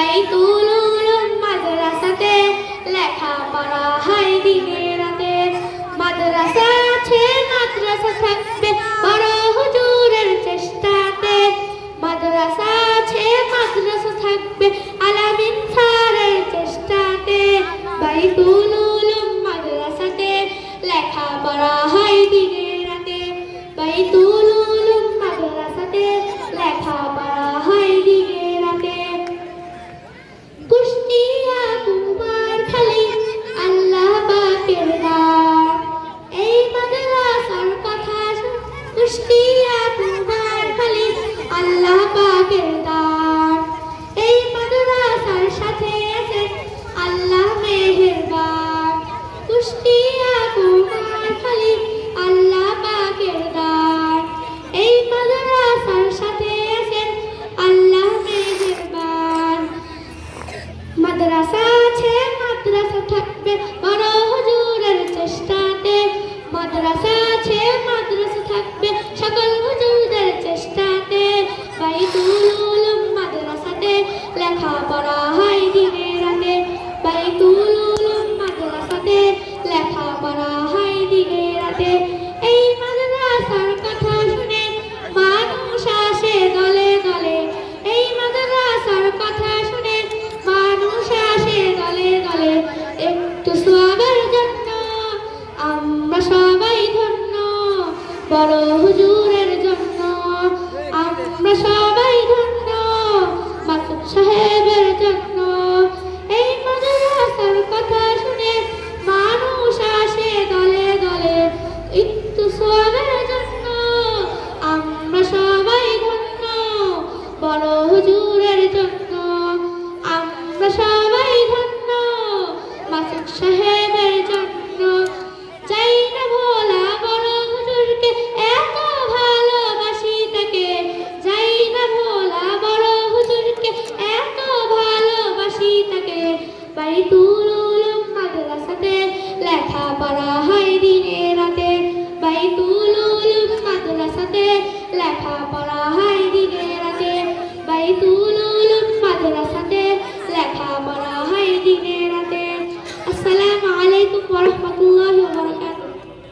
বাইতুল উলুম মাদ্রাসাতে, লেখাপড়া হয় দিনে রাতে। মাদ্রাসা আছে, মাদ্রাসা থাকবে বড় হুজুরের চেষ্টাতে। মাদ্রাসা আছে, মাদ্রাসা থাকবে আলামিন স্যারের চেষ্টাতে। বাইতুল me. বড় হুজুরের জন্য। আমরা সবাই ধন্য মাসুদ সাহেবের জন্য। এই মাদ্রাসার কথা শুনে মানুষ আসে দলে দলে একটু সবের জন্য। আমরা সবাই ধন্য, বড় হুজুরের বাইতুল উলুম মাদ্রাসাতে লেখাপড়া হয় দিনে রাতে। বাইতুল উলুম মাদ্রাসাতে লেখাপড়া হয়